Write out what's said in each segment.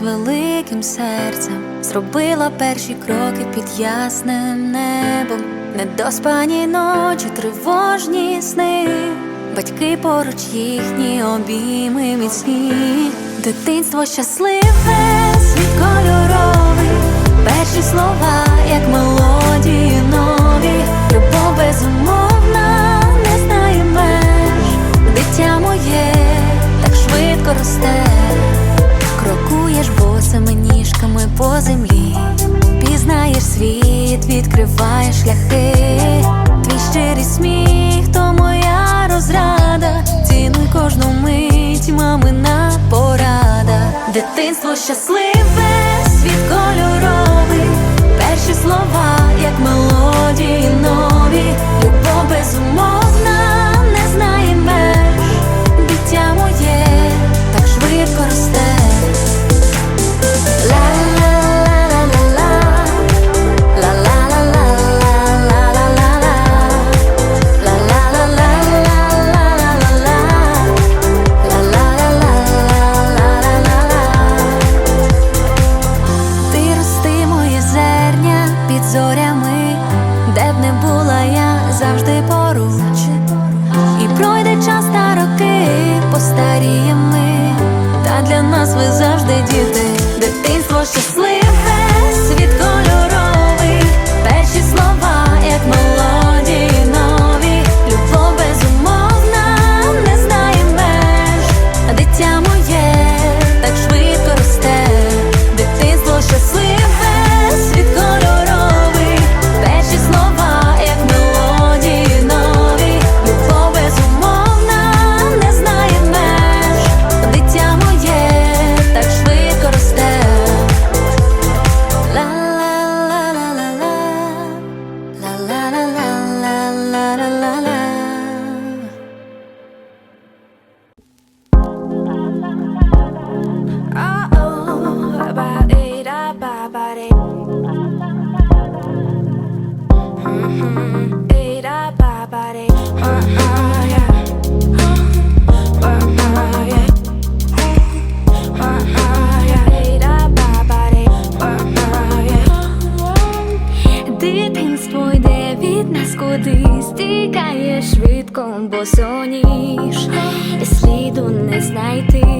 великим серцем зробила перші кроки під ясним небом, недоспані ночі, тривожні сни, батьки поруч їхні обійми міцні, дитинство щасливе, світ кольоровий, перші слова, як мелодії нові, любов безумовна не знає меж, дитя моє так швидко росте крокуєш босими ніжками по землі, пізнаєш світ, відкриваєш шляхи, твій щирий сміх, то моя розрада, цінуй кожну мить, мамина порада, дитинство щасливе. босоніж і сліду не знайти.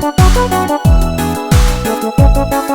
Thank you.